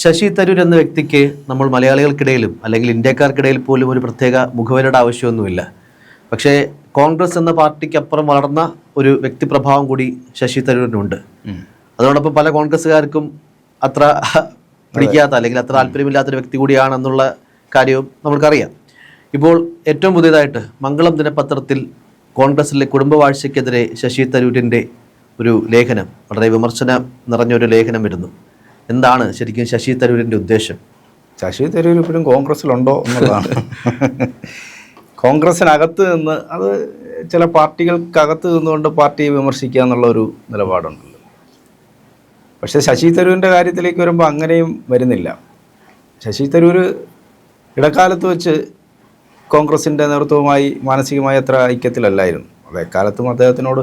ശശി തരൂർ എന്ന വ്യക്തിക്ക് നമ്മൾ മലയാളികൾക്കിടയിലും അല്ലെങ്കിൽ ഇന്ത്യക്കാർക്കിടയിൽ പോലും ഒരു പ്രത്യേക മുഖവരുടെ ആവശ്യമൊന്നുമില്ല. പക്ഷേ കോൺഗ്രസ് എന്ന പാർട്ടിക്കപ്പുറം വളർന്ന ഒരു വ്യക്തിപ്രഭാവം കൂടി ശശി തരൂരിനുണ്ട്. അതോടൊപ്പം പല കോൺഗ്രസ്സുകാർക്കും അത്ര പിടിക്കാത്ത അല്ലെങ്കിൽ അത്ര താല്പര്യമില്ലാത്തൊരു വ്യക്തി കൂടിയാണെന്നുള്ള കാര്യവും നമ്മൾക്കറിയാം. ഇപ്പോൾ ഏറ്റവും പുതിയതായിട്ട് മംഗളം ദിനപത്രത്തിൽ കോൺഗ്രസിലെ കുടുംബവാഴ്ചയ്ക്കെതിരെ ശശി തരൂരിന്റെ ഒരു ലേഖനം വളരെ വിമർശനം നിറഞ്ഞൊരു ലേഖനം വരുന്നു. എന്താണ് ശരിക്കും ശശി തരൂരിന്റെ ഉദ്ദേശം? ശശി തരൂർ ഇപ്പോഴും കോൺഗ്രസ്സിലുണ്ടോ എന്നുള്ളതാണ്. കോൺഗ്രസ്സിനകത്ത് നിന്ന് അത് ചില പാർട്ടികൾക്കകത്ത് നിന്നുകൊണ്ട് പാർട്ടിയെ വിമർശിക്കുക എന്നുള്ള ഒരു നിലപാടുണ്ടല്ലോ പക്ഷേ ശശി തരൂരിന്റെ കാര്യത്തിലേക്ക് വരുമ്പോൾ അങ്ങനെയും വരുന്നില്ല. ശശി തരൂർ ഇടക്കാലത്ത് വെച്ച് കോൺഗ്രസിന്റെ നേതൃത്വവുമായി മാനസികമായി അത്ര ഐക്യത്തിലല്ലായിരുന്നു. അതേക്കാലത്തും അദ്ദേഹത്തിനോട്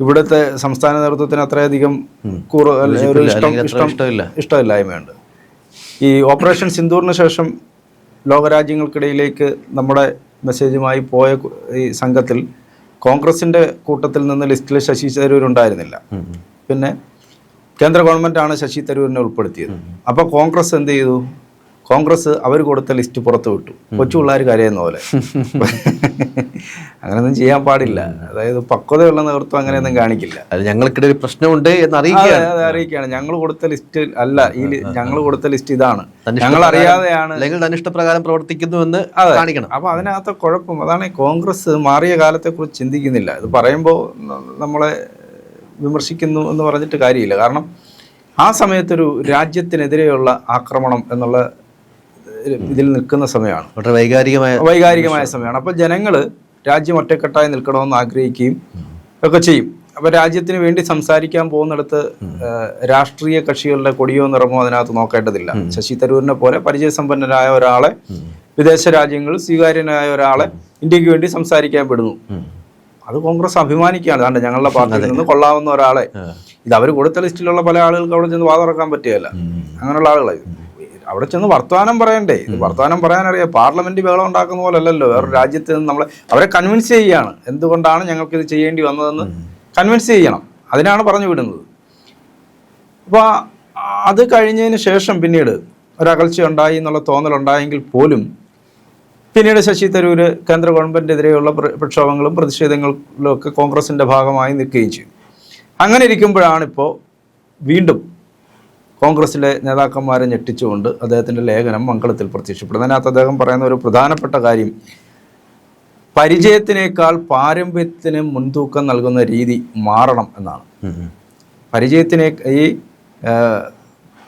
ഇവിടുത്തെ സംസ്ഥാന നേതൃത്വത്തിന് അത്രയധികം. ഇഷ്ടമില്ലായ്മയുണ്ട്. ഈ ഓപ്പറേഷൻ സിന്ദൂറിന് ശേഷം ലോകരാജ്യങ്ങൾക്കിടയിലേക്ക് നമ്മുടെ മെസ്സേജുമായി പോയ ഈ സംഘത്തിൽ കോൺഗ്രസിന്റെ കൂട്ടത്തിൽ നിന്ന് ലിസ്റ്റിൽ ശശി തരൂർ ഉണ്ടായിരുന്നില്ല. പിന്നെ കേന്ദ്ര ഗവൺമെന്റാണ് ശശി തരൂരിനെ ഉൾപ്പെടുത്തിയത്. അപ്പോൾ കോൺഗ്രസ് എന്ത് ചെയ്തു? കോൺഗ്രസ് അവർ കൊടുത്ത ലിസ്റ്റ് പുറത്തു വിട്ടു. കൊച്ചു പിള്ളേർ കരയുന്ന പോലെ. അങ്ങനെയൊന്നും ചെയ്യാൻ പാടില്ല. അതായത് പക്വതയുള്ള നേതൃത്വം അങ്ങനെയൊന്നും കാണിക്കില്ല. അത് ഞങ്ങൾക്കിടെ ഒരു പ്രശ്നമുണ്ട് എന്ന് അറിയിക്കുകയാണ്. അതെ, അറിയിക്കുകയാണ്. ഞങ്ങൾ കൊടുത്ത ലിസ്റ്റ് അല്ല ഈ ഞങ്ങൾ കൊടുത്ത ലിസ്റ്റ് ഇതാണ്. ഞങ്ങൾ അറിയാതെയാണ് അല്ലെങ്കിൽ തന്നിഷ്ടപ്രകാരം പ്രവർത്തിക്കുന്നു എന്ന് കാണിക്കണം. അപ്പൊ അതിനകത്ത് കുഴപ്പം അതാണ് കോൺഗ്രസ് മാറിയ കാലത്തെ കുറിച്ച് ചിന്തിക്കുന്നില്ല. ഇത് പറയുമ്പോൾ നമ്മളെ വിമർശിക്കുന്നു എന്ന് പറഞ്ഞിട്ട് കാര്യമില്ല. കാരണം ആ സമയത്തൊരു രാജ്യത്തിനെതിരെയുള്ള ആക്രമണം എന്നുള്ള ഇതിൽ നിൽക്കുന്ന സമയമാണ്. വളരെ വൈകാരികമായ വൈകാരികമായ സമയമാണ്. അപ്പോൾ ജനങ്ങൾ രാജ്യം ഒറ്റക്കെട്ടായി നിൽക്കണമെന്ന് ആഗ്രഹിക്കുകയും ഒക്കെ ചെയ്യും. അപ്പോൾ രാജ്യത്തിന് വേണ്ടി സംസാരിക്കാൻ പോകുന്നിടത്ത് രാഷ്ട്രീയ കക്ഷികളുടെ കൊടിയോ നിറമോ അതിനകത്ത് നോക്കേണ്ടതില്ല. ശശി തരൂരിനെ പോലെ പരിചയസമ്പന്നരായ ഒരാളെ വിദേശ രാജ്യങ്ങളിൽ സ്വീകാര്യനായ ഒരാളെ ഇന്ത്യയ്ക്ക് വേണ്ടി സംസാരിക്കാൻ പെടുന്നു. അത് കോൺഗ്രസ് അഭിമാനിക്കുകയാണ്. അതാണ്ട് ഞങ്ങളുടെ പാർട്ടിയിൽ നിന്ന് കൊള്ളാവുന്ന ഒരാളെ. ഇത് അവർ കൊടുത്ത ലിസ്റ്റിലുള്ള പല ആളുകൾക്ക് അവിടെ ചെന്ന് വാതുറക്കാൻ പറ്റുകയല്ല. അങ്ങനെയുള്ള ആളുകളെ അവിടെ ചെന്ന് വർത്തമാനം പറയണ്ടേ? ഇത് വർത്തമാനം പറയാനറിയാം. പാർലമെന്റ് ബഹളം ഉണ്ടാക്കുന്ന പോലെ അല്ലല്ലോ വേറെ രാജ്യത്ത് നിന്ന് നമ്മളെ അവരെ കൺവിൻസ് ചെയ്യുകയാണ് എന്തുകൊണ്ടാണ് ഞങ്ങൾക്ക് ഇത് ചെയ്യേണ്ടി വന്നതെന്ന് കൺവിൻസ് ചെയ്യണം. അതിനാണ് പറഞ്ഞു വിടുന്നത്. അപ്പോൾ അത് കഴിഞ്ഞതിന് ശേഷം പിന്നീട് ഒരകൽച്ച ഉണ്ടായി എന്നുള്ള തോന്നലുണ്ടായെങ്കിൽ പോലും പിന്നീട് ശശി തരൂർ കേന്ദ്ര ഗവൺമെന്റിനെതിരെയുള്ള പ്ര- പ്രക്ഷോഭങ്ങളും പ്രതിഷേധങ്ങളിലും ഒക്കെ കോൺഗ്രസിന്റെ ഭാഗമായി നിൽക്കുകയും ചെയ്തു. അങ്ങനെ ഇരിക്കുമ്പോഴാണ് ഇപ്പോൾ വീണ്ടും കോൺഗ്രസിലെ നേതാക്കന്മാരെ ഞെട്ടിച്ചുകൊണ്ട് അദ്ദേഹത്തിന്റെ ലേഖനം മംഗളത്തിൽ പ്രത്യക്ഷപ്പെടുന്നു. അതിനകത്ത് അദ്ദേഹം പറയുന്ന ഒരു പ്രധാനപ്പെട്ട കാര്യം പരിചയത്തിനേക്കാൾ പാരമ്പര്യത്തിന് മുൻതൂക്കം നൽകുന്ന രീതി മാറണം എന്നാണ്. പരിചയത്തിനെ ഈ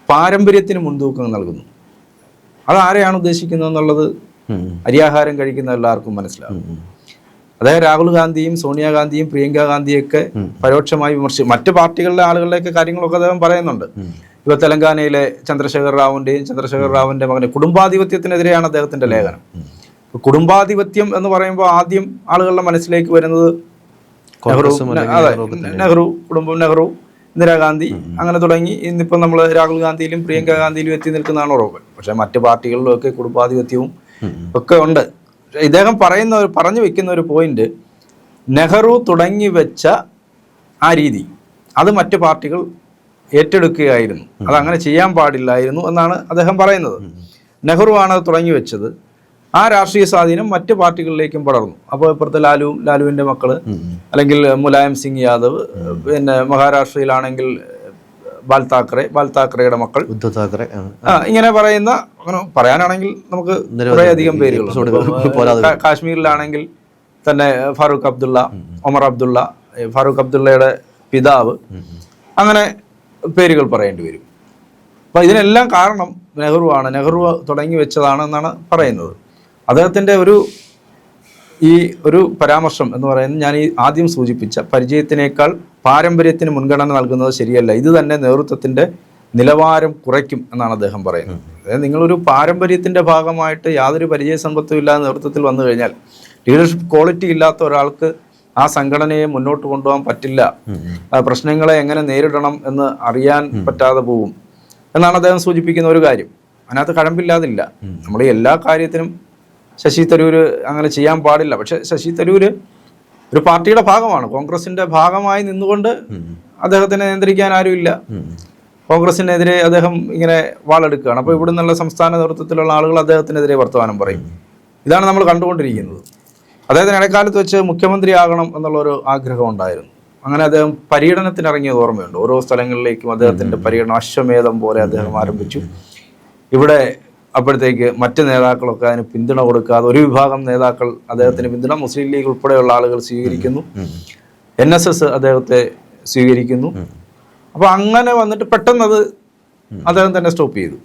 പാരമ്പര്യത്തിന് മുൻതൂക്കം നൽകുന്നു. അതാരെയാണ് ഉദ്ദേശിക്കുന്നത് എന്നുള്ളത് അരിയാഹാരം കഴിക്കുന്ന എല്ലാവർക്കും മനസ്സിലാവും. അതായത് രാഹുൽ ഗാന്ധിയും സോണിയാഗാന്ധിയും പ്രിയങ്ക ഗാന്ധിയൊക്കെ പരോക്ഷമായി വിമർശിച്ചു മറ്റു പാർട്ടികളിലെ ആളുകളിലേക്ക് കാര്യങ്ങളൊക്കെ അദ്ദേഹം പറയുന്നുണ്ട്. ഇപ്പൊ തെലങ്കാനയിലെ ചന്ദ്രശേഖർ റാവുവിന്റെയും ചന്ദ്രശേഖർ റാവുവിന്റെ മകനെ കുടുംബാധിപത്യത്തിനെതിരെയാണ് അദ്ദേഹത്തിന്റെ ലേഖനം. കുടുംബാധിപത്യം എന്ന് പറയുമ്പോൾ ആദ്യം ആളുകളുടെ മനസ്സിലേക്ക് വരുന്നത് നെഹ്റു അതെ നെഹ്റു കുടുംബം നെഹ്റു ഇന്ദിരാഗാന്ധി അങ്ങനെ തുടങ്ങി. ഇന്നിപ്പോൾ നമ്മൾ രാഹുൽ ഗാന്ധിയിലും പ്രിയങ്ക ഗാന്ധിയിലും എത്തി നിൽക്കുന്നതാണ് ഉറപ്പ്. പക്ഷേ മറ്റ് പാർട്ടികളിലും ഒക്കെ കുടുംബാധിപത്യവും ഒക്കെ ഉണ്ട്. ഇദ്ദേഹം പറയുന്ന ഒരു പറഞ്ഞു വെക്കുന്ന ഒരു പോയിന്റ് നെഹ്റു തുടങ്ങി വെച്ച ആ രീതി. അത് മറ്റു പാർട്ടികൾ ഏറ്റെടുക്കുകയായിരുന്നു. അതങ്ങനെ ചെയ്യാൻ പാടില്ലായിരുന്നു എന്നാണ് അദ്ദേഹം പറയുന്നത്. നെഹ്റു ആണ് അത് തുടങ്ങി വെച്ചത്. ആ രാഷ്ട്രീയ സ്വാധീനം മറ്റ് പാർട്ടികളിലേക്കും പടർന്നു. അപ്പോൾ ഇപ്പുറത്തെ ലാലു ലാലുവിന്റെ മക്കൾ അല്ലെങ്കിൽ മുലായം സിംഗ് യാദവ് പിന്നെ മഹാരാഷ്ട്രയിലാണെങ്കിൽ ബാൽ താക്കറെ ബാൽ താക്കറയുടെ മക്കൾ. ഉദ്ധവ് താക്കറെ ഇങ്ങനെ പറയുന്ന അങ്ങനെ പറയാനാണെങ്കിൽ നമുക്ക് കുറേയധികം പേരുകൾ കാശ്മീരിലാണെങ്കിൽ തന്നെ ഫാറൂഖ് അബ്ദുള്ള ഒമർ അബ്ദുള്ള ഫാറൂഖ് അബ്ദുള്ളയുടെ പിതാവ്. അങ്ങനെ പേരുകൾ പറയേണ്ടി വരും. അപ്പോൾ ഇതിനെല്ലാം കാരണം നെഹ്റു ആണ്. നെഹ്റു തുടങ്ങി വെച്ചതാണ് എന്നാണ് പറയുന്നത്. അദ്ദേഹത്തിന്റെ ഒരു ഈ ഒരു പരാമർശം എന്ന് പറയുന്നത് ഞാൻ ഈ ആദ്യം സൂചിപ്പിച്ച പരിചയത്തിനേക്കാൾ പാരമ്പര്യത്തിന് മുൻഗണന നൽകുന്നത് ശരിയല്ല. ഇത് തന്നെ നേതൃത്വത്തിന്റെ നിലവാരം കുറയ്ക്കും എന്നാണ് അദ്ദേഹം പറയുന്നത്. അതായത് നിങ്ങളൊരു പാരമ്പര്യത്തിന്റെ ഭാഗമായിട്ട് യാതൊരു പരിചയ സമ്പത്തും ഇല്ലാതെ നേതൃത്വത്തിൽ വന്നു കഴിഞ്ഞാൽ ലീഡർഷിപ്പ് ക്വാളിറ്റി ഇല്ലാത്ത ഒരാൾക്ക് ആ സംഘടനയെ മുന്നോട്ട് കൊണ്ടുപോകാൻ പറ്റില്ല. പ്രശ്നങ്ങളെ എങ്ങനെ നേരിടണം എന്ന് അറിയാൻ പറ്റാതെ പോകും എന്നാണ് അദ്ദേഹം സൂചിപ്പിക്കുന്ന ഒരു കാര്യം. അതിനകത്ത് കഴമ്പില്ലാതില്ല. നമ്മൾ എല്ലാ കാര്യത്തിനും ശശി തരൂര് അങ്ങനെ ചെയ്യാൻ പാടില്ല. പക്ഷെ ശശി തരൂര് ഒരു പാർട്ടിയുടെ ഭാഗമാണ്. കോൺഗ്രസിന്റെ ഭാഗമായി നിന്നുകൊണ്ട് അദ്ദേഹത്തിനെ നിയന്ത്രിക്കാൻ ആരുമില്ല കോൺഗ്രസിനെതിരെ അദ്ദേഹം ഇങ്ങനെ വാളെടുക്കുകയാണ്. അപ്പോൾ ഇവിടെ നിന്നുള്ള സംസ്ഥാന നേതൃത്വത്തിലുള്ള ആളുകൾ അദ്ദേഹത്തിനെതിരെ വർത്തമാനം പറയും. ഇതാണ് നമ്മൾ കണ്ടുകൊണ്ടിരിക്കുന്നത്. അദ്ദേഹത്തിന് ഇടക്കാലത്ത് വെച്ച് മുഖ്യമന്ത്രിയാകണം എന്നുള്ള ഒരു ആഗ്രഹം ഉണ്ടായിരുന്നു അങ്ങനെ അദ്ദേഹം പര്യടനത്തിന് ഇറങ്ങിയത് ഓർമ്മയുണ്ട്. ഓരോ സ്ഥലങ്ങളിലേക്കും അദ്ദേഹത്തിന്റെ പര്യടനം അശ്വമേധം പോലെ അദ്ദേഹം ആരംഭിച്ചു. ഇവിടെ അപ്പോഴത്തേക്ക് മറ്റ് നേതാക്കളൊക്കെ അതിന് പിന്തുണ കൊടുക്കാതെ ഒരു വിഭാഗം നേതാക്കൾ അദ്ദേഹത്തിന് പിന്തുണ മുസ്ലിം ലീഗ് ഉൾപ്പെടെയുള്ള ആളുകൾ സ്വീകരിക്കുന്നു. എൻ എസ് എസ് അദ്ദേഹത്തെ സ്വീകരിക്കുന്നു. അപ്പൊ അങ്ങനെ വന്നിട്ട് പെട്ടെന്ന് അത് അദ്ദേഹം തന്നെ സ്റ്റോപ്പ് ചെയ്തു.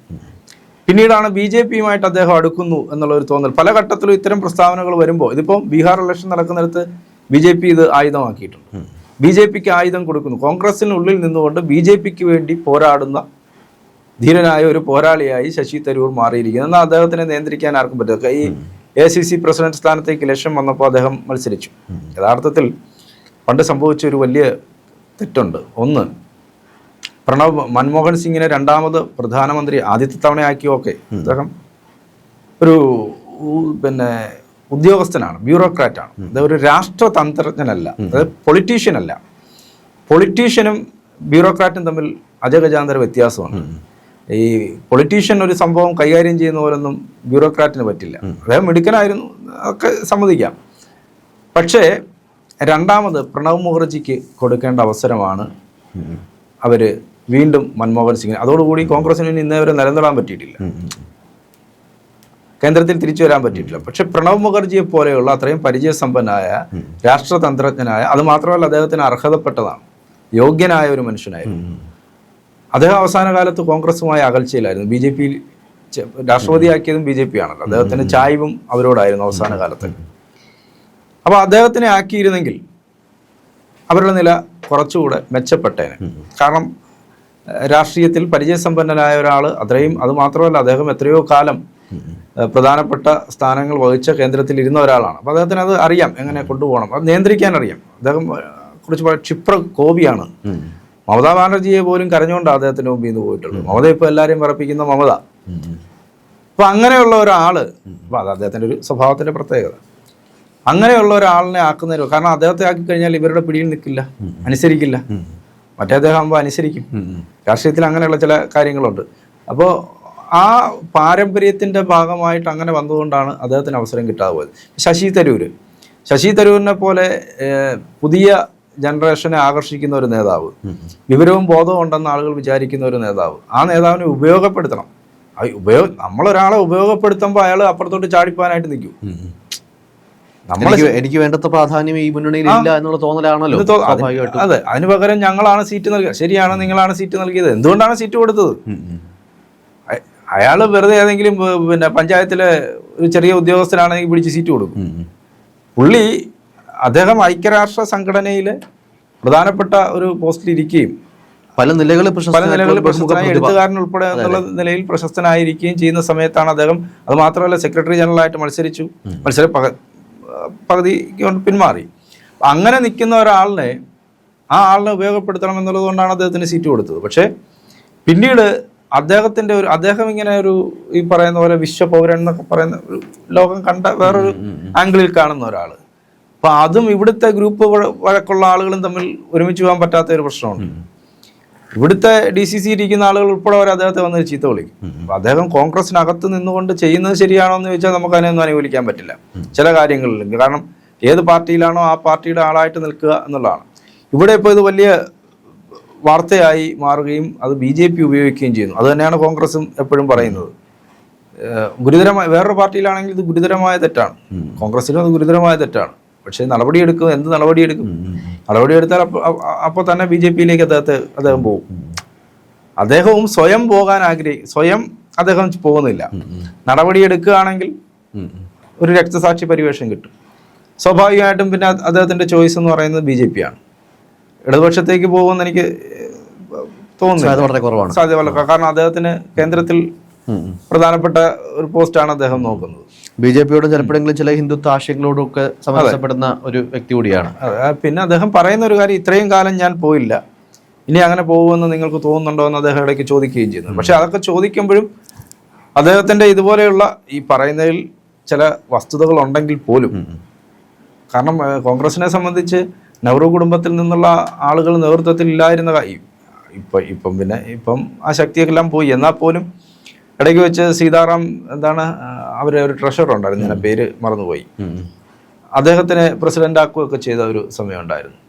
പിന്നീടാണ് ബി ജെ പിയുമായിട്ട് അദ്ദേഹം അടുക്കുന്നു എന്നുള്ള ഒരു തോന്നൽ. പല ഘട്ടത്തിലും ഇത്തരം പ്രസ്താവനകൾ വരുമ്പോൾ ഇതിപ്പോൾ ബീഹാർ ഇലക്ഷൻ നടക്കുന്നിടത്ത് ബി ജെ പി ഇത് ആയുധമാക്കിയിട്ടുണ്ട്. ബി ജെ പിക്ക് ആയുധം കൊടുക്കുന്നു. കോൺഗ്രസിനുള്ളിൽ നിന്നുകൊണ്ട് ബി ജെ പിക്ക് വേണ്ടി പോരാടുന്ന ധീരനായ ഒരു പോരാളിയായി ശശി തരൂർ മാറിയിരിക്കുന്നു. എന്നാൽ അദ്ദേഹത്തിനെ നിയന്ത്രിക്കാൻ ആർക്കും പറ്റില്ല. ഈ എ സി സി പ്രസിഡന്റ് സ്ഥാനത്തേക്ക് ലക്ഷ്യം വന്നപ്പോൾ അദ്ദേഹം മത്സരിച്ചു. യഥാർത്ഥത്തിൽ പണ്ട് സംഭവിച്ച ഒരു വലിയ തെറ്റുണ്ട്. ഒന്ന് പ്രണവ് മൻമോഹൻ സിംഗിനെ രണ്ടാമത് പ്രധാനമന്ത്രി ആദ്യത്തെ തവണയാക്കിയൊക്കെ അദ്ദേഹം ഒരു പിന്നെ ഉദ്യോഗസ്ഥനാണ് ബ്യൂറോക്രാറ്റാണ്. അദ്ദേഹം ഒരു രാഷ്ട്രതന്ത്രജ്ഞനല്ല അതായത് പൊളിറ്റീഷ്യൻ അല്ല പൊളിറ്റീഷ്യനും ബ്യൂറോക്രാറ്റും തമ്മിൽ അജഗജാന്തര വ്യത്യാസമാണ് ഈ പൊളിറ്റീഷ്യൻ ഒരു സംഭവം കൈകാര്യം ചെയ്യുന്ന പോലൊന്നും ബ്യൂറോക്രാറ്റിന് പറ്റില്ല. അദ്ദേഹം മിടുക്കനായിരുന്നു ഒക്കെ സമ്മതിക്കാം. പക്ഷേ രണ്ടാമത് പ്രണവ് മുഖർജിക്ക് കൊടുക്കേണ്ട അവസരമാണ് അവർ വീണ്ടും മൻമോഹൻ സിംഗിന്. അതോടുകൂടി കോൺഗ്രസിന് ഇനി ഇന്നേ വരെ നിലനിടാൻ പറ്റിയിട്ടില്ല. കേന്ദ്രത്തിൽ തിരിച്ചു വരാൻ പറ്റിയിട്ടില്ല. പക്ഷെ പ്രണവ് മുഖർജിയെ പോലെയുള്ള അത്രയും പരിചയസമ്പന്നനായ രാഷ്ട്രതന്ത്രജ്ഞനായ അത് മാത്രമല്ല അദ്ദേഹത്തിന് അർഹതപ്പെട്ടതാണ്. യോഗ്യനായ ഒരു മനുഷ്യനായിരുന്നു. അദ്ദേഹം അവസാന കാലത്ത് കോൺഗ്രസുമായി അകൽച്ചയിലായിരുന്നു. ബി ജെ പിയിൽ രാഷ്ട്രപതിയാക്കിയതും ബി ജെ പി ആണല്ലോ. അദ്ദേഹത്തിന് ചായ്വും അവരോടായിരുന്നു അവസാന കാലത്ത്. അപ്പോൾ അദ്ദേഹത്തിനെ ആക്കിയിരുന്നെങ്കിൽ അവരുടെ നില കുറച്ചുകൂടെ മെച്ചപ്പെട്ടേനെ. കാരണം രാഷ്ട്രീയത്തിൽ പരിചയസമ്പന്നനായ ഒരാൾ അത്രയും അത് മാത്രമല്ല അദ്ദേഹം എത്രയോ കാലം പ്രധാനപ്പെട്ട സ്ഥാനങ്ങൾ വഹിച്ച കേന്ദ്രത്തിൽ ഇരുന്ന ഒരാളാണ്. അപ്പോൾ അദ്ദേഹത്തിന് അത് അറിയാം എങ്ങനെ കൊണ്ടുപോകണം. അത് നിയന്ത്രിക്കാൻ അറിയാം അദ്ദേഹം കുറച്ച് ക്ഷിപ്ര കോപിയാണ്. മമതാ ബാനർജിയെ പോലും കരഞ്ഞുകൊണ്ടാണ് അദ്ദേഹത്തിന് മുമ്പിൽ നിന്ന് പോയിട്ടുള്ളത് മമത ഇപ്പോൾ എല്ലാവരെയും പറപ്പിക്കുന്ന മമത. അപ്പോൾ അങ്ങനെയുള്ള ഒരാൾ അപ്പോൾ അത് അദ്ദേഹത്തിന്റെ ഒരു സ്വഭാവത്തിന്റെ പ്രത്യേകത. അങ്ങനെയുള്ള ഒരാളിനെ ആക്കുന്നതിന് കാരണം അദ്ദേഹത്തെ ആക്കി കഴിഞ്ഞാൽ ഇവരുടെ പിടിയിൽ നിൽക്കില്ല അനുസരിക്കില്ല. മറ്റേ അദ്ദേഹം ആകുമ്പോൾ അനുസരിക്കും. രാഷ്ട്രീയത്തിൽ അങ്ങനെയുള്ള ചില കാര്യങ്ങളുണ്ട്. അപ്പോൾ ആ പാരമ്പര്യത്തിന്റെ ഭാഗമായിട്ട് അങ്ങനെ വന്നതുകൊണ്ടാണ് അദ്ദേഹത്തിന് അവസരം കിട്ടാതെ പോയത് ശശി തരൂര്. ശശി തരൂരിനെ പോലെ പുതിയ ജനറേഷനെ ആകർഷിക്കുന്ന ഒരു നേതാവ് വിവരവും ബോധവും ഉണ്ടെന്ന് ആളുകൾ വിചാരിക്കുന്ന ഒരു നേതാവ് ആ നേതാവിനെ ഉപയോഗപ്പെടുത്തണം. ഉപയോഗ നമ്മളൊരാളെ ഉപയോഗപ്പെടുത്തുമ്പോൾ അയാൾ അപ്പുറത്തോട്ട് ചാടിപ്പാനായിട്ട് നിൽക്കും. എനിക്ക് എനിക്ക് വേണ്ടത്ര പ്രാധാന്യം ഈ മുന്നണിയിൽ ഇല്ല എന്നുള്ള തോന്നലാണല്ലോ അതെ അതിന് പകരം ഞങ്ങളാണ് സീറ്റ് നൽകിയത് ശരിയാണ് നിങ്ങളാണ് സീറ്റ് നൽകിയത്. എന്തുകൊണ്ടാണ് സീറ്റ് കൊടുത്തത്? അയാൾ വെറുതെ ഏതെങ്കിലും പിന്നെ പഞ്ചായത്തിലെ ഒരു ചെറിയ ഉദ്യോഗസ്ഥനാണെങ്കിൽ പിടിച്ച് സീറ്റ് കൊടുക്കും. പുള്ളി അദ്ദേഹം ഐക്യരാഷ്ട്ര സംഘടനയിലെ പ്രധാനപ്പെട്ട ഒരു പോസ്റ്റിൽ ഇരിക്കുകയും പല നിലകളിൽ പല നിലകളിൽ പ്രശസ്തനായ. എഴുത്തുകാരൻ ഉൾപ്പെടെ എന്നുള്ള നിലയിൽ പ്രശസ്തനായിരിക്കുകയും ചെയ്യുന്ന സമയത്താണ് അദ്ദേഹം അത് മാത്രമല്ല സെക്രട്ടറി ജനറലായിട്ട് മത്സരിച്ചു. മത്സര പക- പകുതിക്ക് കൊണ്ട് പിന്മാറി. അങ്ങനെ നിൽക്കുന്ന ഒരാളിനെ ആ ആളിനെ ഉപയോഗപ്പെടുത്തണം എന്നുള്ളത് കൊണ്ടാണ് അദ്ദേഹത്തിന് സീറ്റ് കൊടുത്തത്. പക്ഷേ പിന്നീട് അദ്ദേഹത്തിന്റെ ഒരു അദ്ദേഹം ഇങ്ങനെ ഒരു ഈ പറയുന്ന പോലെ വിശ്വപൗരൻ എന്നൊക്കെ പറയുന്ന ഒരു ലോകം കണ്ട വേറൊരു ആംഗിളിൽ കാണുന്ന ഒരാൾ. അപ്പം അതും ഇവിടുത്തെ ഗ്രൂപ്പ് വഴ- വഴക്കുള്ള ആളുകളും തമ്മിൽ ഒരുമിച്ച് പോകാൻ പറ്റാത്ത ഒരു പ്രശ്നമുണ്ട്. ഇവിടുത്തെ ഡി സി സി ഇരിക്കുന്ന ആളുകൾ ഉൾപ്പെടെ അവർ അദ്ദേഹത്തെ വന്ന് ചീത്ത വിളിക്കും. അപ്പൊ അദ്ദേഹം കോൺഗ്രസിനകത്ത് നിന്നുകൊണ്ട് ചെയ്യുന്നത് ശരിയാണോ എന്ന് ചോദിച്ചാൽ നമുക്ക് അതിനൊന്നും അനുകൂലിക്കാൻ പറ്റില്ല. ചില കാര്യങ്ങളിൽ കാരണം ഏത് പാർട്ടിയിലാണോ ആ പാർട്ടിയുടെ ആളായിട്ട് നിൽക്കുക എന്നുള്ളതാണ്. ഇവിടെ ഇപ്പോൾ ഇത് വലിയ വാർത്തയായി മാറുകയും അത് ബി ജെ പി ഉപയോഗിക്കുകയും ചെയ്യുന്നു. അത് തന്നെയാണ് കോൺഗ്രസും എപ്പോഴും പറയുന്നത്. ഗുരുതരമായ വേറൊരു പാർട്ടിയിലാണെങ്കിൽ ഇത് ഗുരുതരമായ തെറ്റാണ്. കോൺഗ്രസിനും അത് ഗുരുതരമായ തെറ്റാണ്. പക്ഷേ നടപടിയെടുക്കും എന്ത് നടപടിയെടുക്കും? നടപടിയെടുത്താൽ അപ്പോൾ അപ്പൊ തന്നെ ബി ജെ പിയിലേക്ക് അദ്ദേഹത്തെ അദ്ദേഹം പോകും. അദ്ദേഹവും സ്വയം പോകാൻ ആഗ്രഹി സ്വയം അദ്ദേഹം പോകുന്നില്ല. നടപടിയെടുക്കുകയാണെങ്കിൽ. ഒരു രക്തസാക്ഷി പരിവേഷം കിട്ടും. സ്വാഭാവികമായിട്ടും പിന്നെ അദ്ദേഹത്തിന്റെ ചോയ്സ് എന്ന് പറയുന്നത് ബി ജെ പി ആണ് ഇടതുപക്ഷത്തേക്ക് പോകുമെന്ന് എനിക്ക് തോന്നുന്നു വളരെ കുറവാണ്. സാധ്യത കാരണം അദ്ദേഹത്തിന് കേന്ദ്രത്തിൽ. പ്രധാനപ്പെട്ട ഒരു പോസ്റ്റാണ് അദ്ദേഹം നോക്കുന്നത്. ബി ജെ പിയോടും ചിലപ്പോഴെങ്കിലും ചില ഹിന്ദുത്വ ആശയങ്ങളോടും ഒക്കെ സമരസപ്പെടുന്ന ഒരു വ്യക്തി കൂടിയാണ്. പിന്നെ അദ്ദേഹം പറയുന്ന ഒരു കാര്യം ഇത്രയും കാലം ഞാൻ പോയില്ല. ഇനി അങ്ങനെ പോകുമെന്ന് നിങ്ങൾക്ക് തോന്നുന്നുണ്ടോ എന്ന് അദ്ദേഹം ഇടയ്ക്ക് ചോദിക്കുകയും ചെയ്യുന്നു. പക്ഷെ അതൊക്കെ ചോദിക്കുമ്പോഴും അദ്ദേഹത്തിന്റെ ഇതുപോലെയുള്ള ഈ പറയുന്നതിൽ ചില വസ്തുതകൾ ഉണ്ടെങ്കിൽ പോലും കാരണം കോൺഗ്രസിനെ സംബന്ധിച്ച് നെഹ്റു കുടുംബത്തിൽ നിന്നുള്ള ആളുകൾ നേതൃത്വത്തിൽ ഇല്ലായിരുന്ന ഇപ്പം ഇപ്പം പിന്നെ ഇപ്പം ആ ശക്തിയൊക്കെ എല്ലാം പോയി. എന്നാൽ പോലും ഇടയ്ക്ക് വെച്ച് സീതാറാം എന്താണ് അവരെ ഒരു ട്രഷറർ ഉണ്ടായിരുന്നു. ഞാൻ പേര് മറന്നുപോയി. അദ്ദേഹത്തിന് പ്രസിഡന്റ് ആക്കുകയൊക്കെ ചെയ്ത ഒരു സമയം ഉണ്ടായിരുന്നു.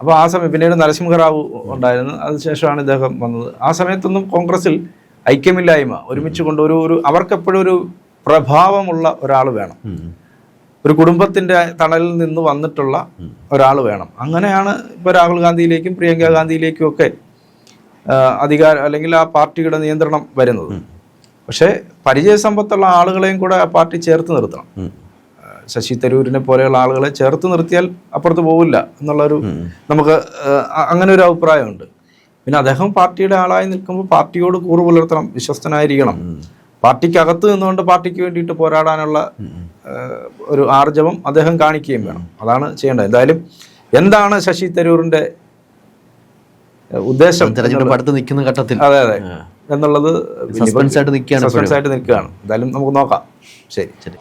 അപ്പോൾ ആ സമയം പിന്നീട് നരസിംഹറാവു ഉണ്ടായിരുന്നു. അതിനുശേഷമാണ് ഇദ്ദേഹം വന്നത്. ആ സമയത്തൊന്നും കോൺഗ്രസിൽ ഐക്യമില്ലായ്മ ഒരുമിച്ച് കൊണ്ട് ഒരു ഒരു അവർക്കെപ്പോഴും ഒരു പ്രഭാവമുള്ള ഒരാൾ വേണം. ഒരു കുടുംബത്തിന്റെ തണലിൽ നിന്ന് വന്നിട്ടുള്ള ഒരാൾ വേണം. അങ്ങനെയാണ് ഇപ്പോൾ രാഹുൽ ഗാന്ധിയിലേക്കും പ്രിയങ്ക ഗാന്ധിയിലേക്കും ഒക്കെ അധികാരം അല്ലെങ്കിൽ ആ പാർട്ടിയുടെ നിയന്ത്രണം വരുന്നത്. പക്ഷേ പരിചയസമ്പത്തുള്ള ആളുകളെയും കൂടെ ആ പാർട്ടി ചേർത്ത് നിർത്തണം. ശശി തരൂരിനെ പോലെയുള്ള ആളുകളെ ചേർത്ത് നിർത്തിയാൽ അപ്പുറത്ത് പോവില്ല എന്നുള്ളൊരു നമുക്ക് അങ്ങനെ ഒരു അഭിപ്രായമുണ്ട്. പിന്നെ അദ്ദേഹം പാർട്ടിയുടെ ആളായി നിൽക്കുമ്പോൾ പാർട്ടിയോട് കൂറ് പുലർത്തണം വിശ്വസ്തനായിരിക്കണം. പാർട്ടിക്കകത്ത് നിന്നുകൊണ്ട് പാർട്ടിക്ക് വേണ്ടിയിട്ട് പോരാടാനുള്ള ഒരു ആർജവം അദ്ദേഹം കാണിക്കുകയും വേണം. അതാണ് ചെയ്യേണ്ടത്. എന്തായാലും എന്താണ് ശശി തരൂരിന്റെ ആ, ഉദ്ദേശം തെരഞ്ഞെടുപ്പ് അടുത്ത് നിൽക്കുന്ന ഘട്ടത്തിൽ. അതെ അതെ. എന്നുള്ളത് സസ്പെൻസ് ആയിട്ട് നിൽക്കുകയാണ് സസ്പെൻസ് ആയിട്ട് നിൽക്കുകയാണ്. എന്തായാലും നമുക്ക് നോക്കാം. ശരി. ശരി.